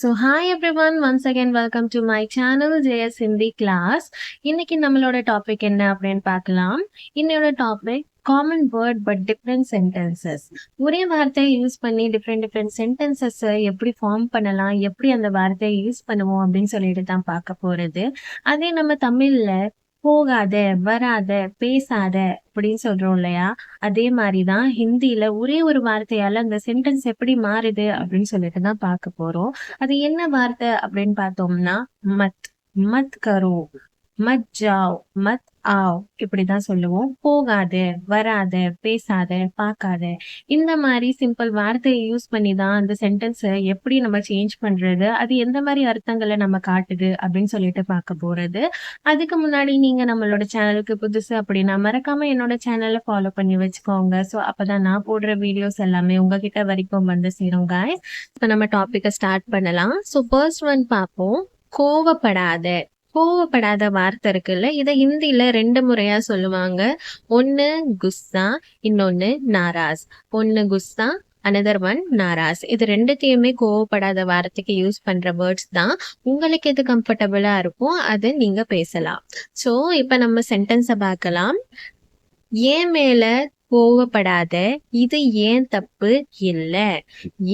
So hi everyone once again welcome to my channel JS Hindi class இன்னைக்கு நம்மளோட topic என்ன அப்படின்னு பார்க்கலாம். இன்னையோட topic common word but different sentences ஒரே வார்த்தையை யூஸ் பண்ணி டிஃப்ரெண்ட் டிஃப்ரெண்ட் சென்டென்சஸை எப்படி ஃபார்ம் பண்ணலாம் எப்படி அந்த வார்த்தையை யூஸ் பண்ணுவோம் அப்படின்னு சொல்லிட்டு தான் பார்க்க போகிறது அதே நம்ம தமிழில் போகாத வராத பேசாத அப்படின்னு சொல்றோம் இல்லையா? அதே மாதிரிதான் ஹிந்தில ஒரே ஒரு வார்த்தையால அந்த சென்டென்ஸ் எப்படி மாறுது அப்படின்னு சொல்லிட்டு தான் பார்க்க போறோம். அது என்ன வார்த்தை அப்படின்னு பார்த்தோம்னா மத் மத் கரோ. மத் ஜாவ் மத் ஆவ் இப்படிதான் சொல்லுவோம். போகாத வராத பேசாத பார்க்காத. இந்த மாதிரி சிம்பிள் வார்த்தையை யூஸ் பண்ணி தான் அந்த சென்டென்ஸை எப்படி நம்ம சேஞ்ச் பண்றது அது எந்த மாதிரி அர்த்தங்களை நம்ம காட்டுது அப்படின்னு சொல்லிட்டு பார்க்க போறது. அதுக்கு முன்னாடி நீங்க நம்மளோட சேனலுக்கு புதுசு அப்படின்னா மறக்காம என்னோட சேனலை ஃபாலோ பண்ணி வச்சுக்கோங்க. ஸோ அப்பதான் நான் போடுற வீடியோஸ் எல்லாமே உங்ககிட்ட வரைக்கும் வந்து சேரும் காய்ஸ் இப்போ நம்ம டாபிக்கை ஸ்டார்ட் பண்ணலாம். ஸோ ஃபர்ஸ்ட் ஒன் பார்ப்போம். கோவப்படாத. கோவப்படாத வார்த்தை இருக்குல்ல இதை ஹிந்தியில ரெண்டு முறையா சொல்லுவாங்க. ஒன்னு குஸ்ஸா இன்னொன்னு நாராஸ். ஒன்னு குஸ்ஸா அனதர் ஒன் நாராஸ். இது ரெண்டுத்தையுமே கோவப்படாத வார்த்தைக்கு யூஸ் பண்ற வேர்ட்ஸ் தான். உங்களுக்கு எது கம்ஃபர்டபுளா இருக்கும் அதை நீங்க பேசலாம். ஸோ இப்ப நம்ம சென்டென்ஸை பார்க்கலாம். ஏன் மேல கோவப்படாத இது ஏன் தப்பு? இல்ல.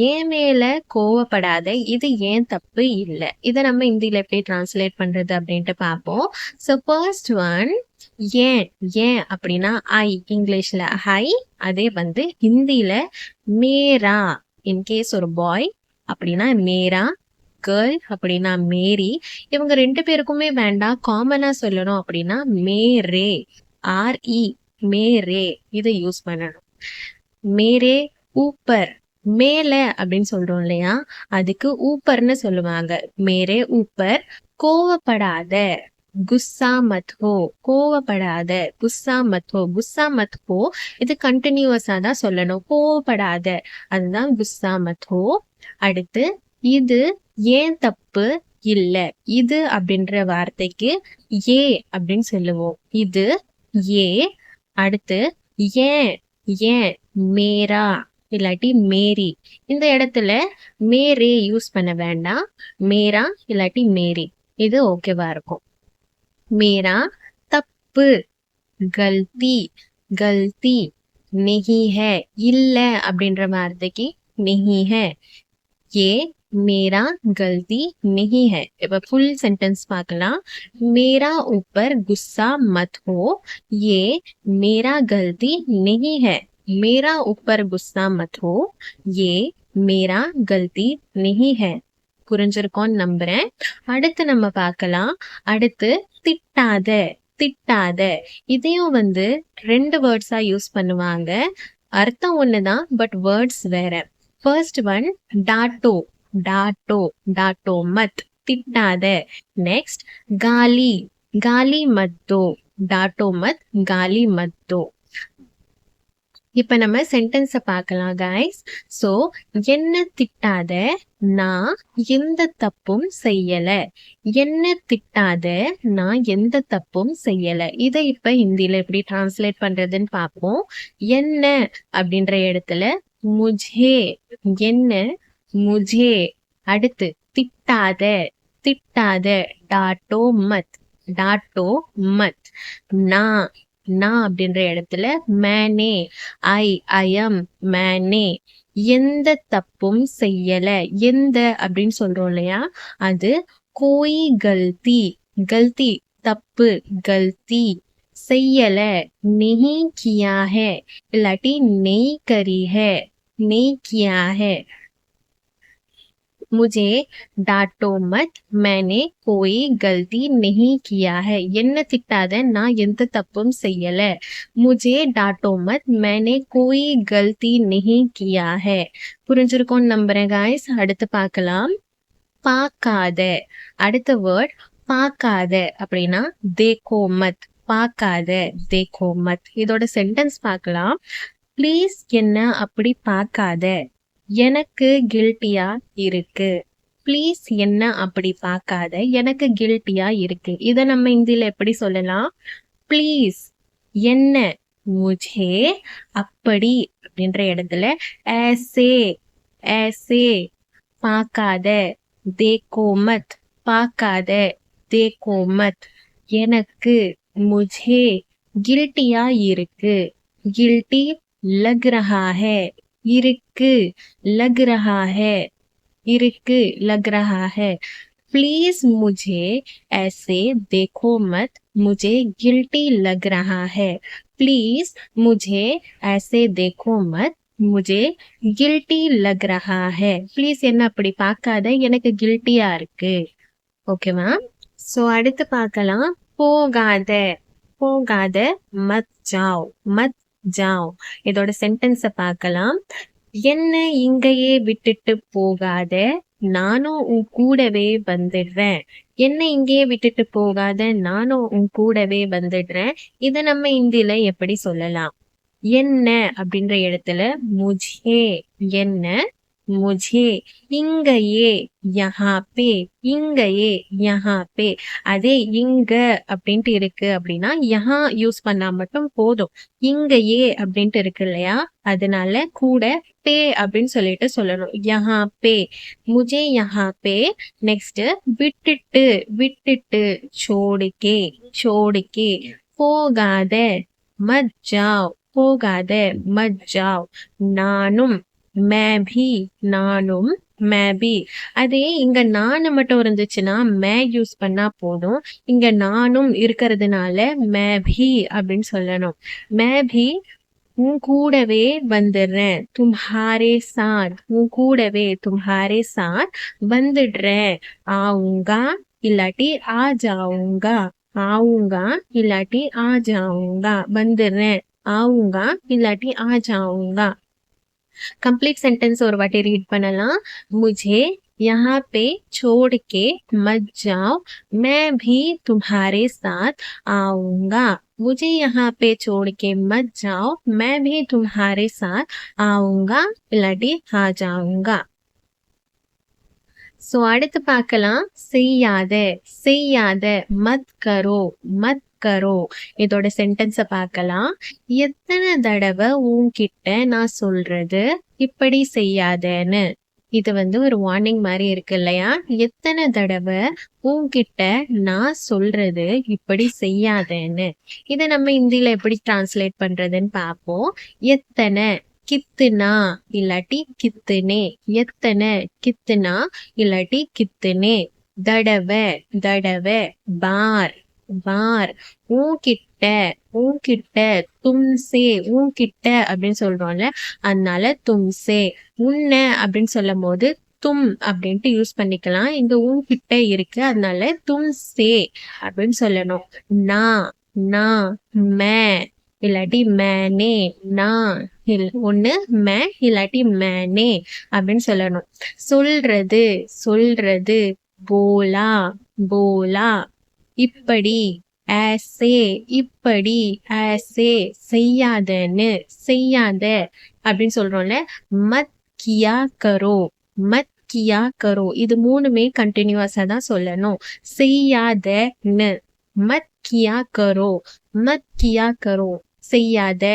ஏன் மேல கோவப்படாத இது ஏன் தப்பு? இல்ல. இத நம்ம இந்தியில எப்படி டிரான்ஸ்லேட் பண்றது அப்படின்ட்டு பார்ப்போம். ஸோ ஃபர்ஸ்ட் ஒன் ஏன் ஏன் அப்படின்னா ஐ இங்கிலீஷ்ல ஹை அதே வந்து ஹிந்தியில மேரா இன்கேஸ் ஒரு பாய் அப்படின்னா மேரா கேர்ள் அப்படின்னா மேரி. இவங்க ரெண்டு பேருக்குமே வேண்டாம். காமனா சொல்லணும் அப்படின்னா மேரே ஆர்இ மேரே. இதை யூஸ் பண்ணணும். மேரே ஊப்பர். மேல அப்படின்னு சொல்றோம் இல்லையா? அதுக்கு ஊப்பர்னு சொல்லுவாங்க. மேரே ஊப்பர். கோவப்படாத. குஸ்ஸா மத் ஹோ கோவப்படாத. குஸ்ஸா மத் ஹோ குஸ்ஸா மத் ஹோ இது கண்டினியூவஸா தான் சொல்லணும். கோவப்படாத. அதுதான் குஸ்ஸா மத் ஹோ அடுத்து இது ஏன் தப்பு? இல்ல. இது அப்படின்ற வார்த்தைக்கு ஏ அப்படின்னு சொல்லுவோம். இது ஏ அடுத்து ஏன் ஏன் மேரா இல்லாட்டி மேரி. இந்த இடத்துல மேரே யூஸ் பண்ண வேண்டாம். மேரா இல்லாட்டி மேரி. இது ஓகேவா இருக்கும். மேரா தப்பு கல்தி கல்தி நெஹி ஹே இல்லை அப்படின்ற வார்த்தைக்கு நெஹி ஹே ஏ மேரா கல்தி நெகி ஹை இப்போ ஃபுல் சென்டென்ஸ் பார்க்கலாம் மேரா ஊப்பர் குஸ்ஸா மத் ஹோ ஏ மேரா கல்தி நெகி ஹை மேரா ஊப்பர் குஸ்ஸா மத் ஹோ ஏ மேரா கல்தி நெகி ஹை புரிஞ்சிருக்கோன்னு நம்புறேன் அடுத்து நம்ம பார்க்கலாம் அடுத்து திட்டாத திட்டாத இதையும் வந்து ரெண்டு வேர்ட்ஸா யூஸ் பண்ணுவாங்க அர்த்தம் ஒன்று தான் பட் வேர்ட்ஸ் வேற ஃபர்ஸ்ட் ஒன் டாட்டோ டாட்டோ டாட்டோ மத் திட்டாத. நெக்ஸ்ட் காலி காலி மத்தோ டாட்டோ மத் காலி மத்தோ. இப்ப நம்ம சென்டென்ஸை பார்க்கலாம் கைஸ் ஸோ என்ன திட்டாத? நான் எந்த தப்பும் செய்யலை. என்ன திட்டாத? நான் எந்த தப்பும் செய்யலை. இதை இப்போ ஹிந்தியில் எப்படி டிரான்ஸ்லேட் பண்றதுன்னு பார்ப்போம். என்ன அப்படின்ற இடத்துல முஜே என்ன முஜே அடுத்து திட்டாத திட்டாத டாட்டோ மத் டாட்டோ மத். நான் நான் அப்படின்ற இடத்துல மேனே ஐ ஐஎம் மேனே. எந்த தப்பும் செய்யல. எந்த அப்படின்னு சொல்றோம் இல்லையா? அது கோய் கல்தி கல்தி தப்பு கல்தி. செய்யல நெஹி கியா ஹே இல்லாட்டி நெய் கரி ஹே நெய் கியா ஹே முஜே டாட்டோ மத் மேனே கோயி கல்தி நெஹி கியாக என்ன திட்டாத நான் எந்த தப்பும் செய்யல முஜே டாட்டோ மத் மேனே கோயி கல்தி நெஹி கியாக புரிஞ்சிருக்கோன்னு நம்புறேன் காய்ஸ் அடுத்து பார்க்கலாம் பார்க்காத அடுத்த வேர்ட் பார்க்காத அப்படின்னா தேகோ மத் பார்க்காத தேகோ மத் இதோட சென்டென்ஸ் பார்க்கலாம் ப்ளீஸ் என்ன அப்படி பார்க்காத எனக்கு கில்ட்டியா இருக்கு. ப்ளீஸ் என்ன அப்படி பார்க்காத எனக்கு கில்ட்டியா இருக்கு. இதை நம்ம இந்தியில எப்படி சொல்லலாம்? ப்ளீஸ் என்ன முஜே அப்படி அப்படின்ற இடத்துல ஏசே ஏசே பார்க்காத தேக்கோ மத் பார்க்காத தேக்கோ மத் எனக்கு முஜே கில்ட்டியா இருக்கு. கில்ட்டி லக் ரஹா ஹே இருக்கு லக் ரஹா ஹே இருக்கு लग रहा है प्लीज मुझे ऐसे देखो मत मुझे गिल्टी लग रहा है प्लीज मुझे ऐसे देखो मत मुझे கில்ட்டி லக் ரஹா ஹே ப்ளீஸ் என்ன அப்படி பார்க்காத எனக்கு கில்ட்டியா இருக்கு ஓகேவா ஸோ அடுத்து பார்க்கலாம் போகாத போகாத மத் ஜாவ் மத் ஜாவ். இதோட சென்டென்ஸை பார்க்கலாம். என்ன இங்கேயே விட்டுட்டு போகாத நானும் உன் கூடவே வந்துடுறேன். என்ன இங்கேயே விட்டுட்டு போகாத நானும் உன் கூடவே வந்துடுறேன். இத நம்ம இந்தியில எப்படி சொல்லலாம்? என்ன அப்படின்ற இடத்துல முஜே என்ன முஜே இங்கயே யஹா பே இங்கயே யஹா பே அதே இங்க அப்படின்ட்டு இருக்கு அப்படின்னா யஹா யூஸ் பண்ணா மட்டும் போதும். இங்கயே அப்படின்ட்டு இருக்கு இல்லையா? அதனால கூட பே அப்படின்னு சொல்லிட்டு சொல்லணும். யஹா பே முஜே யஹா பே நெக்ஸ்ட் விட்டுட்டு விட்டுட்டு சோடுக்கே சோடுக்கே. போகாத மஜ்ஜாவ். போகாத மத் ஜாவ் நானும் மே பி நானும் மே பி அதே இங்க நானு மட்டும் இருந்துச்சுன்னா மே யூஸ் பண்ணா போதும். இங்க நானும் இருக்கிறதுனால மே பி அப்படின்னு சொல்லணும். மே பி உன் கூடவே வந்துடுறேன். தும்ஹாரே சாத் உன் கூடவே தும்ஹாரே சாத் வந்துடுறேன். ஆவுங்கா இல்லாட்டி ஆ ஜாவுங்கா ஆவுங்கா இல்லாட்டி ஆ ஜாவுங்கா வந்துடுறேன். ஆவுங்கா இல்லாட்டி ஆ ஜாவுங்கா कंप्लीट सेंटेंस और वाटे रीड பண்ணலாம் मुझे यहाँ पे छोड़ के मत जाओ मैं भी तुम्हारे साथ आऊंगा मुझे यहाँ पे छोड़ के मत जाओ मैं भी तुम्हारे साथ आऊंगा இல்லாட்டி ஆ जाऊंगा சோ அடுத்து பார்க்கலாம் செய்யாத செய்யாத மத் கரோ மத் கரோ இதோட சென்டென்ஸை பார்க்கலாம் எத்தனை தடவை உன்கிட்ட நான் சொல்றது? இப்படி செய்யாதேன்னு. இது வந்து ஒரு வார்னிங் மாதிரி இருக்கு இல்லையா? எத்தனை தடவை உன்கிட்ட நான் சொல்றது? இப்படி செய்யாதேன்னு. இதை நம்ம இந்தியில எப்படி டிரான்ஸ்லேட் பண்றதுன்னு பார்ப்போம் எத்தனை கித்துனா இல்லாட்டி கித்துனே. எத்தனை கித்துனா இல்லாட்டி கித்துனே. தடவை தடவை பார். வார். உன்கிட்ட உன்கிட்ட தும்சே உன்கிட்ட அப்படின்னு சொல்றோம்ல அதனால தும்சே. உன்ன அப்படின்னு சொல்லும் போது தும் அப்படின்ட்டு யூஸ் பண்ணிக்கலாம். இங்க உன்கிட்ட இருக்கு அதனால தும்சே அப்படின்னு சொல்லணும். நான் நான் மே இல்லாட்டி மேனே நான் இல் ஒண்ணு மே இல்லாட்டி மேனே அப்படின்னு சொல்லணும். சொல்றது சொல்றது போலா போலா. இப்படி ஆசே இப்படி ஆசே செய்யாதன்னு செய்யாத அப்படின்னு சொல்றோம்ல மத் கியா கரோ மத் கியா கரோ இது மூணுமே கண்டினியூஸா தான் சொல்லணும் செய்யாதன்னு மத் கியா கரோ மத் கியா கரோ செய்யாத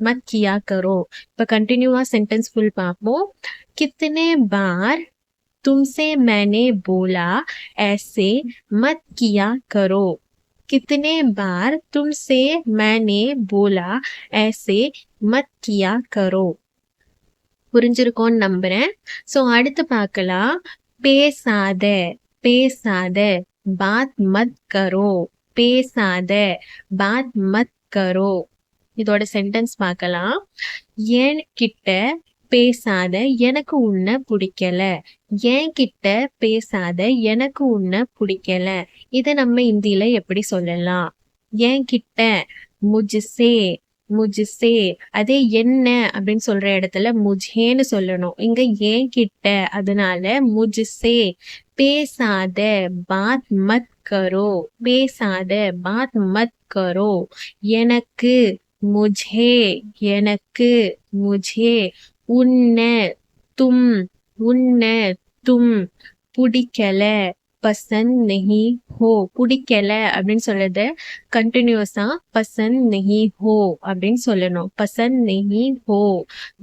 मत किया करो இப்ப कंटिन्यूआ सेंटेंस फुल பார்ப்போம் कितने बार तुमसे मैंने बोला ऐसे मत किया करो कितने बार तुमसे मैंने बोला ऐसे मत किया करो புரிஞ்சிருக்கோன்னு நம்புறேன் சோ அடுத்து பார்க்கலாம் பேசாத பேசாத பாத் மத் கரோ பேசாத பாத் மத் கரோ இதோட சென்டென்ஸ் பார்க்கலாம் என் கிட்ட பேசாத எனக்கு உன்னை பிடிக்கல. என்கிட்ட பேசாத எனக்கு உன்னை பிடிக்கல. இதை நம்ம இந்தியில எப்படி சொல்லலாம்? என்கிட்ட முஜிசே முஜிசே. அதே என்ன அப்படின்னு சொல்ற இடத்துல முஜேன்னு சொல்லணும். இங்க ஏன் கிட்ட அதனால முஜிசே. பேசாத பாத் மத் கரோ. பேசாத பாத் மத் கரோ. எனக்கு முஜே எனக்கு முஜே. உன்ன தும் உன்ன தும் பிடிக்கல பசந்த் நெஹி ஹோ பிடிக்கல அப்படின்னு சொல்றது கண்டினியூஸா பசந்த் நெஹி ஹோ அப்படின்னு சொல்லணும். பசந்த் நெஹி ஹோ.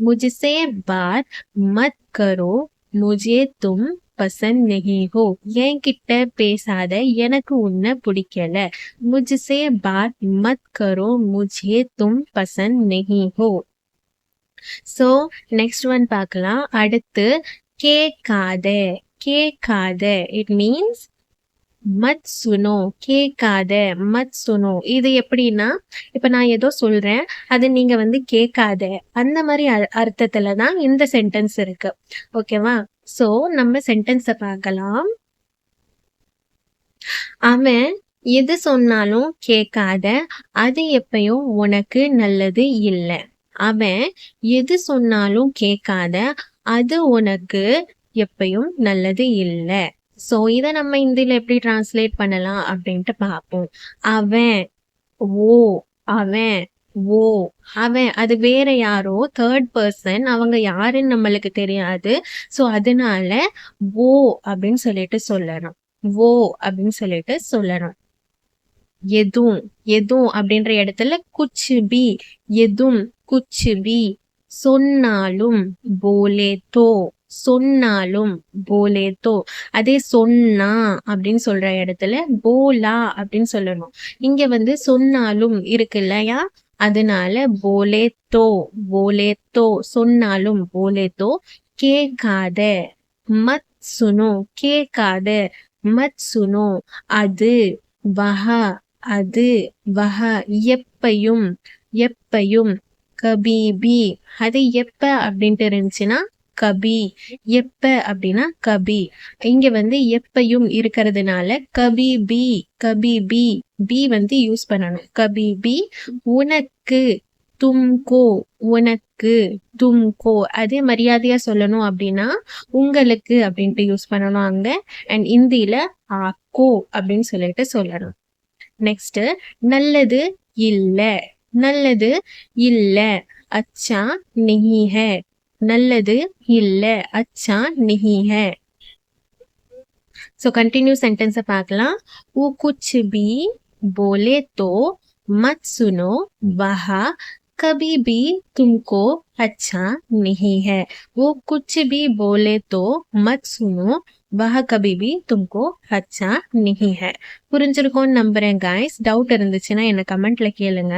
முஜ்சே பாத் மத் கரோ முஜே தும் பசந்த் நெஹி ஹோ. என்கிட்ட பேசாத எனக்கு உன்னை பிடிக்கல. முஜசே பார் மத் கரோ முஜே தும் பசந்த் நெஹி ஹோ. சோ நெக்ஸ்ட் ஒன் பார்க்கலாம். அடுத்து கேட்காத கேட்காத. இட் மீன்ஸ் மத் சுனோ கேட்காத மத் சுனோ இது எப்படின்னா இப்ப நான் ஏதோ சொல்றேன் அது நீங்க வந்து கேட்காத. அந்த மாதிரி அர்த்தத்தில் அர்த்தத்துல தான் இந்த சென்டென்ஸ் இருக்கு. ஓகேவா சோ நம்ம சென்டென்ஸை பார்க்கலாம். அவன் எது சொன்னாலும் கேட்காத அது எப்பயும் உனக்கு நல்லது இல்ல. அவன் எது சொன்னாலும் கேட்காத அது உனக்கு எப்பயும் நல்லது இல்லை. ஸோ இதை நம்ம இந்தியில் எப்படி டிரான்ஸ்லேட் பண்ணலாம் அப்படின்ட்டு பார்ப்போம். அவன் ஓ அவன் ஓ அவன் அது வேற யாரோ தேர்ட் பர்சன் அவங்க யாருன்னு நம்மளுக்கு தெரியாது. ஸோ அதனால ஓ அப்படின்னு சொல்லிட்டு சொல்லணும். ஓ அப்படின்னு சொல்லிட்டு சொல்லணும். எதும் எதும் அப்படின்ற இடத்துல குச்சு பி. எதும் குச்சு பி. சொன்னாலும் போலே தோ. சொன்னாலும் போலே தோ. அதே சொன்னா அப்படின்னு சொல்ற இடத்துல போலா அப்படின்னு சொல்லணும். இங்க வந்து சொன்னாலும் இருக்கு இல்லையா? அதனால போலே தோ போலே தோ. சொன்னாலும் போலே தோ. கேட்காத மத் சுனோ கேட்காத மத் சுனோ அது வஹா அது வஹ எப்பையும் எப்பையும் கபீபி. அது எப்ப அப்படின்ட்டு இருந்துச்சுன்னா கபி. எப்ப அப்படின்னா கபி. இங்க வந்து எப்பையும் இருக்கிறதுனால கபி பி கபி பி பி வந்து யூஸ் பண்ணணும். கபி பி உனக்கு தும்கோ உனக்கு தும்கோ. அதே மரியாதையா சொல்லணும் அப்படின்னா உங்களுக்கு அப்படின்ட்டு யூஸ் பண்ணணும் அங்க. அண்ட் இந்தியில ஆக்கோ அப்படின்னு சொல்லிட்டு சொல்லணும். நெக்ஸ்ட் நல்லது இல்ல நல்லது இல்ல அச்சா நஹி ஹை நல்லது இல்ல அச்சா நஹி ஹை ஸோ கண்டினியூ சென்டென்ஸை பார்க்கலாம் वो कुछ भी बोले तो मत सुनो वह कभी भी तुमको अच्छा नहीं है वो कुछ भी बोले तो मत सुनो வஹ கபிபி தும்கோ ஹச்சா நிஹி ஹே. புரிஞ்சிருக்கோன்னு நம்புறேன் கைஸ் டவுட் இருந்துச்சுன்னா என்ன கமெண்ட்ல கேளுங்க.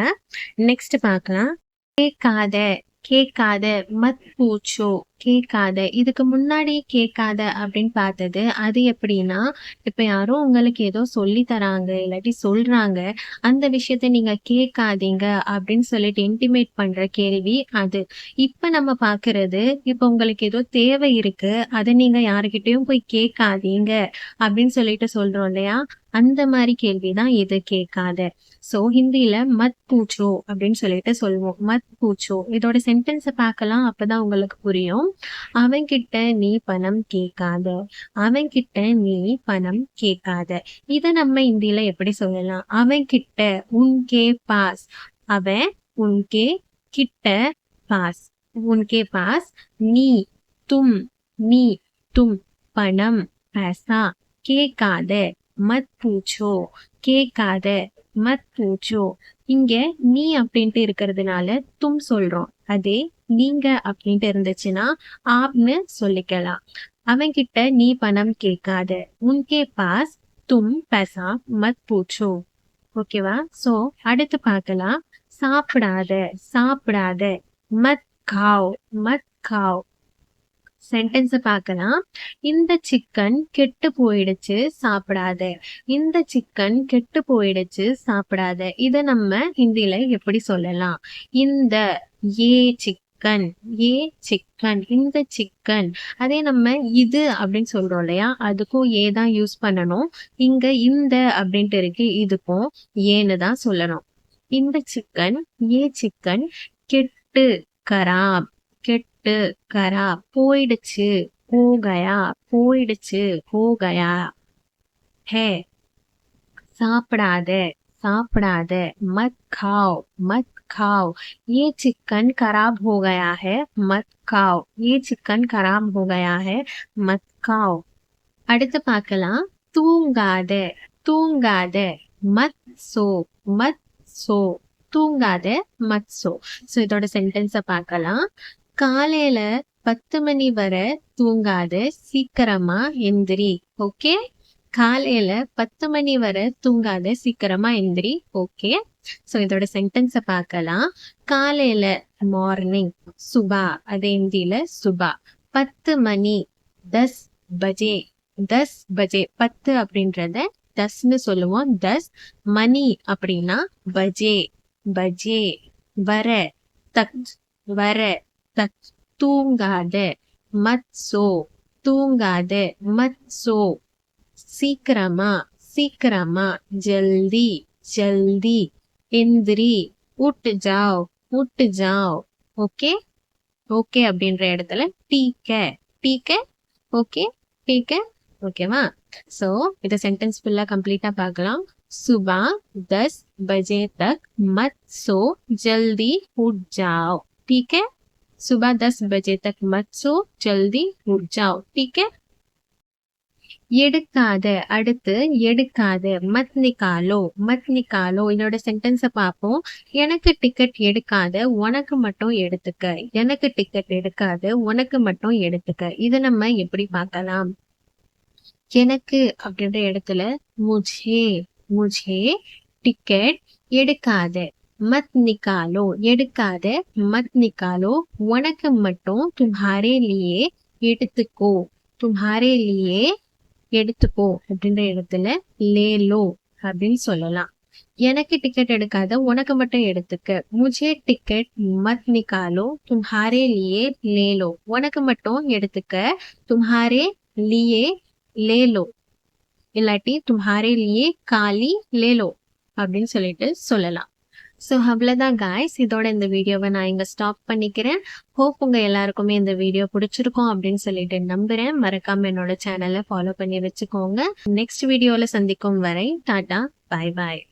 நெக்ஸ்ட் பார்க்கலாம். கேட்காத கேட்காத மத் பூச்சோ கேட்காத இதுக்கு முன்னாடி கேட்காத அப்படின்னு பார்த்தது அது எப்படின்னா இப்ப யாரோ உங்களுக்கு ஏதோ சொல்லி தராங்க இல்லாட்டி சொல்றாங்க அந்த விஷயத்த நீங்க கேட்காதீங்க அப்படின்னு சொல்லிட்டு இன்டிமேட் பண்ற கேள்வி அது. இப்ப நம்ம பாக்குறது இப்ப உங்களுக்கு ஏதோ தேவை இருக்கு அதை நீங்க யாருக்கிட்டையும் போய் கேட்காதீங்க அப்படின்னு சொல்லிட்டு சொல்றோம் இல்லையா? அந்த மாதிரி கேள்விதான் இது கேட்காத. சோ ஹிந்தியில மத் பூச்சோ அப்படின்னு சொல்லிட்டு சொல்லுவோம். மத் பூச்சோ. இதோட சென்டென்ஸை பார்க்கலாம். அப்பதான் உங்களுக்கு புரியும். அவன்கிட்ட நீ பணம் கேட்காத. அவன்கிட்ட நீ பணம் கேட்காத. இதை நம்ம ஹிந்தியில எப்படி சொல்லலாம்? அவன்கிட்ட உன்கே பாஸ். அவன் உன்கே கிட்ட பாஸ். உன்கே பாஸ். நீ தும். நீ தும். பணம் பேசா. கேட்காத. மத் பூச்சோ கேட்காத மத் பூச்சோ. இங்க நீ அப்படின்ட்டு இருக்கிறதுனால தும் சொல்றோம். அதே நீங்க அப்படின்ட்டு இருந்துச்சுன்னா ஆப்னு சொல்லிக்கலாம். அவன்கிட்ட நீ பணம் கேட்காத. உன்கே பாஸ் தும் பசா மத் பூச்சோ. ஓகேவா? சோ அடுத்து பார்க்கலாம். சாப்பிடாத சாப்பிடாத. மத் காவ் மத் காவ். சென்டென்ஸை பார்க்கலாம் இந்த சிக்கன் கெட்டு போயிடுச்சு சாப்பிடாத. இந்த சிக்கன் கெட்டு போயிடுச்சு சாப்பிடாத. இதை நம்ம ஹிந்தில எப்படி சொல்லலாம்? இந்த ஏ சிக்கன் ஏ சிக்கன் இந்த சிக்கன் அதே நம்ம இது அப்படின்னு சொல்றோம் இல்லையா? அதுக்கும் ஏ தான் யூஸ் பண்ணணும். இங்க இந்த அப்படின்ட்டு இருக்கு இதுக்கும் ஏன்னு தான் சொல்லணும். இந்த சிக்கன் ஏ சிக்கன் கெட்டு கராப் கெட்டு கராப் போயிடுச்சு हो गया போயிடுச்சு हो गया है சாப்பிடாத சாப்பிடாத मत खाओ मत खाओ ये चिकन खराब हो गया है मत खाओ ये चिकन खराब हो गया है मत खाओ அடுத்து பார்க்கலாம் தூங்காத தூங்காத மத் சோ மத் சோ தூங்காத மத் சோ ஸோ இதோட சென்டென்ஸை பார்க்கலாம் காலையில பத்து மணி வரை தூங்காத சீக்கிரமா எந்திரி ஓகே? காலையில பத்து மணி வரை தூங்காத சீக்கிரமா எந்திரி ஓகே? ஸோ இதோட சென்டென்ஸை பார்க்கலாம். காலையில மார்னிங் சுபா அது ஹிந்தியில சுபா. பத்து மணி தஸ் பஜே தஸ் பஜே. பத்து அப்படின்றத தஸ்னு சொல்லுவோம். தஸ் மணி அப்படின்னா பஜே பஜே வர தக் வர. தக் தூங்காத மத் சோ தூங்காத மத் சோ சீக்கிரமா சீக்கிரமா ஜல்தி ஜல்தி எந்திரி உட்டு ஜாவ் உட்டு ஜாவ் ஓகே ஓகே அப்படின்ற இடத்துல டீக்க டீக்க ஓகே டீக்க ஓகேவா ஸோ இதை சென்டென்ஸ் ஃபுல்லாக கம்ப்ளீட்டாக பார்க்கலாம் सुबह दस बजे तक मत सो जल्दी उठ जाओ ठीक है सुबह दस बजे तक मत सो जल्दी उठ जाओ ठीक है? எடுக்காத அடுத்து எடுக்காத மத் நிக்காலோ மத் நிக்காலோ இதோட சென்டென்ஸை பார்ப்போம். எனக்கு டிக்கெட் எடுக்காத உனக்கு மட்டும் எடுத்துக்க. எனக்கு டிக்கெட் எடுக்காத உனக்கு மட்டும் எடுத்துக்க. இதை நம்ம எப்படி பார்க்கலாம்? எனக்கு அப்படின்ற இடத்துல முஜே முஜே டிக்கெட் எடுக்காத. மத் நிக்காலோ எடுக்காத மத் நிக்காலோ உனக்கு மட்டும் தும்ஹாரே லியே எடுத்துக்கோ. தும்ஹாரே லியே எடுத்துக்கோ அப்படின்ற இடத்துல லேலோ அப்படின்னு சொல்லலாம். எனக்கு டிக்கெட் எடுக்காத உனக்கு மட்டும் எடுத்துக்க. முஜே டிக்கெட் மத் நிக்காலோ தும்ஹாரே லியே லேலோ. உனக்கு மட்டும் எடுத்துக்க தும்ஹாரே லியே லேலோ. இல்லாட்டி தும்ஹாரே லியே காலி லேலோ அப்படின்னு சொல்லிட்டு சொல்லலாம். ஸோ அவ்வளோதான் காய்ஸ் இதோட இந்த வீடியோவை நான் இங்கே ஸ்டாப் பண்ணிக்கிறேன். ஹோப் உங்கள் எல்லாருக்குமே இந்த வீடியோ பிடிச்சிருக்கும் அப்படின்னு சொல்லிட்டு நம்புகிறேன் மறக்காம என்னோட சேனலை ஃபாலோ பண்ணி வச்சுக்கோங்க. நெக்ஸ்ட் வீடியோவில் சந்திக்கும் வரை டாட்டா. பாய் பாய்